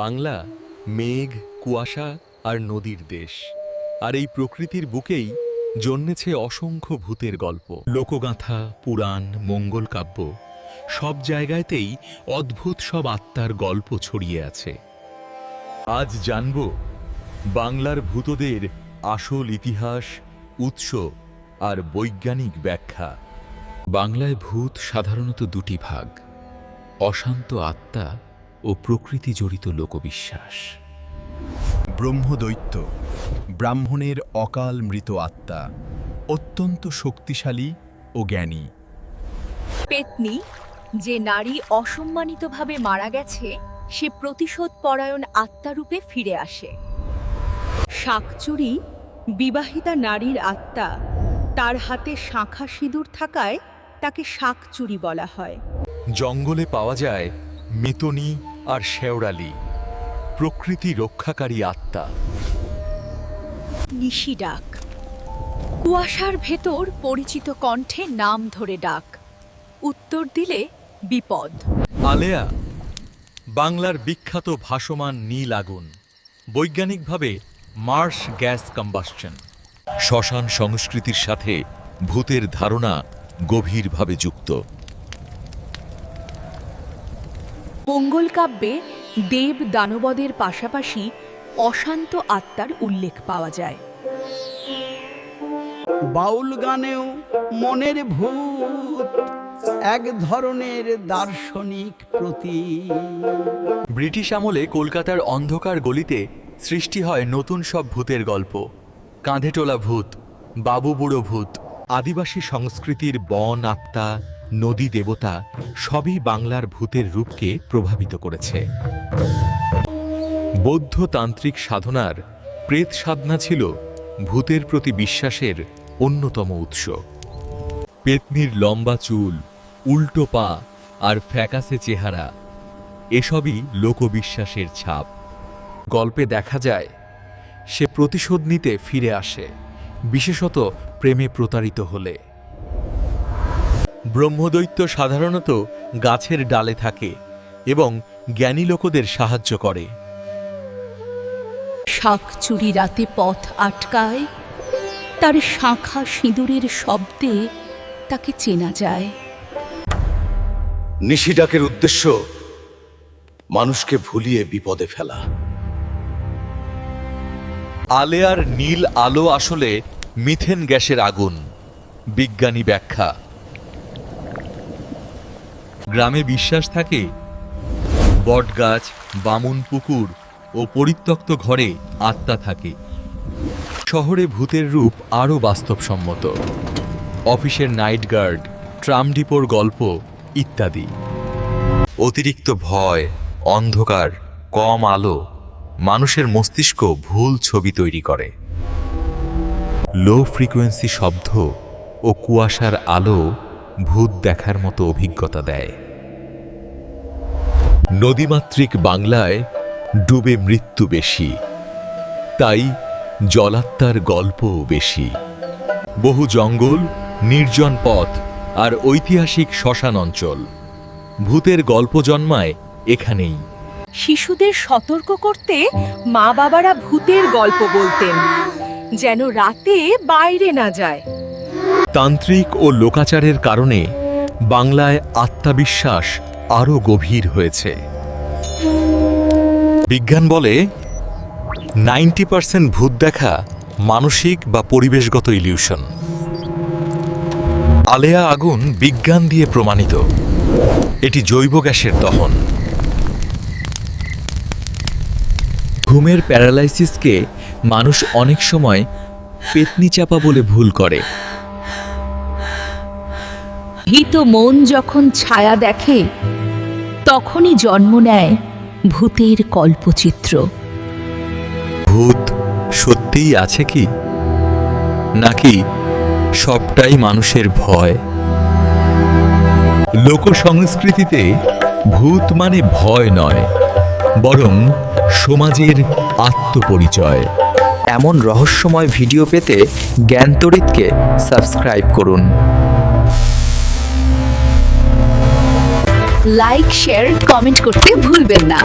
বাংলা, মেঘ, কুয়াশা আর নদীর দেশ। আর এই প্রকৃতির বুকেই জন্মেছে অসংখ্য ভূতের গল্প। লোকগাথা, পুরাণ, মঙ্গল কাব্য, সব জায়গাতেই অদ্ভুত সব আত্মার গল্প ছড়িয়ে আছে। আজ জানব বাংলার ভূতদের আসল ইতিহাস, উৎস আর বৈজ্ঞানিক ব্যাখ্যা। বাংলায় ভূত সাধারণত দুটি ভাগ, অশান্ত আত্মা ও প্রকৃতি জড়িত লোকবিশ্বাস। ব্রহ্মদৈত্য ব্রাহ্মণের অকাল মৃত আত্মা অত্যন্ত শক্তিশালী ও জ্ঞানী। পেতনি যে নারী অসম্মানিতভাবে মারা গেছে সে প্রতিশোধ পরায়ণ আত্মারূপে ফিরে আসে। শাকচুরি বিবাহিতা নারীর আত্মা তার হাতে শাঁখা সিঁদুর থাকায় তাকে শাকচুরি বলা হয়। জঙ্গলে পাওয়া যায় মেতনি আর শেওড়ালি প্রকৃতি রক্ষাকারী আত্মা। নিশি ডাক। কুয়াশার ভেতর পরিচিত কণ্ঠে নাম ধরে ডাক। উত্তর দিলে বিপদ। আলেয়া বাংলার বিখ্যাত ভাসমান নীল আগুন বৈজ্ঞানিকভাবে মার্শ গ্যাস কম্বাসশন শ্মশান সংস্কৃতির সাথে ভূতের ধারণা গভীরভাবে যুক্ত। মঙ্গল কাব্যে দেব দানবদের পাশাপাশি অশান্ত আত্মার উল্লেখ পাওয়া যায়। বাউল গানেও মনের ভূত এক ধরনের দার্শনিক প্রতি ব্রিটিশ আমলে কলকাতার অন্ধকার গলিতে সৃষ্টি হয় নতুন সব ভূতের গল্প। কাঁধে টোলা ভূত বাবু বুড়ো ভূত। আদিবাসী সংস্কৃতির বন আত্মা নদী দেবতা সবই বাংলার ভূতের রূপকে প্রভাবিত করেছে। বৌদ্ধ তান্ত্রিক সাধনার প্রেত সাধনা ছিল ভূতের প্রতি বিশ্বাসের অন্যতম উৎস। পেতনির লম্বা চুল, উল্টো পা আর ফ্যাকাসে চেহারা, এসবই লোকবিশ্বাসের ছাপ। গল্পে দেখা যায়, সে প্রতিশোধ নিতে ফিরে আসে, বিশেষত প্রেমে প্রতারিত হলে। ব্রহ্মদৈত্য সাধারণত গাছের ডালে থাকে এবং জ্ঞানী লোকদের সাহায্য করে। শাকচুরি রাতে পথ আটকায় তার শাঁখা সিঁদুরের শব্দে তাকে চেনা যায়। নিশিডাকের উদ্দেশ্য মানুষকে ভুলিয়ে বিপদে ফেলা। আলেয়ার নীল আলো আসলে মিথেন গ্যাসের আগুন বিজ্ঞানী ব্যাখ্যা। গ্রামে বিশ্বাস থাকে? বটগাছ, বামুন পুকুর ও পরিত্যক্ত ঘরে আত্মা থাকে। শহরে ভূতের রূপ আরও বাস্তবসম্মত। অফিসের নাইট গার্ড, ট্রাম ডিপোর গল্প ইত্যাদি। অতিরিক্ত ভয়, অন্ধকার, কম আলো মানুষের মস্তিষ্ক ভুল ছবি তৈরি করে। লো ফ্রিকোয়েন্সি শব্দ ও কুয়াশার আলো ভূত দেখার মতো অভিজ্ঞতা দেয়। নদীমাতৃক বাংলায় ডুবে মৃত্যু বেশি, তাই জলাত্মার গল্পও বেশি। বহু জঙ্গল, নির্জন পথ আর ঐতিহাসিক শ্মশান অঞ্চল, ভূতের গল্প জন্মায় এখানেই। শিশুদের সতর্ক করতে মা বাবারা ভূতের গল্প বলতেন, যেন রাতে বাইরে না যায়। তান্ত্রিক ও লোকাচারের কারণে বাংলায় আত্মবিশ্বাস আরও গভীর হয়েছে। বিজ্ঞান বলে নাইনটি পার্সেন্ট ভূত দেখা মানসিক বা পরিবেশগত ইলিউশন। আলেয়া আগুন বিজ্ঞান দিয়ে প্রমাণিত। এটি জৈব গ্যাসের দহন। ঘুমের প্যারালাইসিসকে মানুষ অনেক সময় পেতনি চাপা বলে ভুল করে। ভীত মন যখন ছায়া দেখে, তখনই জন্ম নেয় ভূতের কল্পচিত্র। ভূত সত্যিই আছে কি? নাকি সবটাই মানুষের ভয়? লোক সংস্কৃতিতে ভূত মানে ভয় নয়, বরং সমাজের আত্মপরিচয়। এমন রহস্যময় ভিডিও পেতে জ্ঞানতরিতকে সাবস্ক্রাইব করুন। লাইক শেয়ার কমেন্ট করতে ভুলবেন না।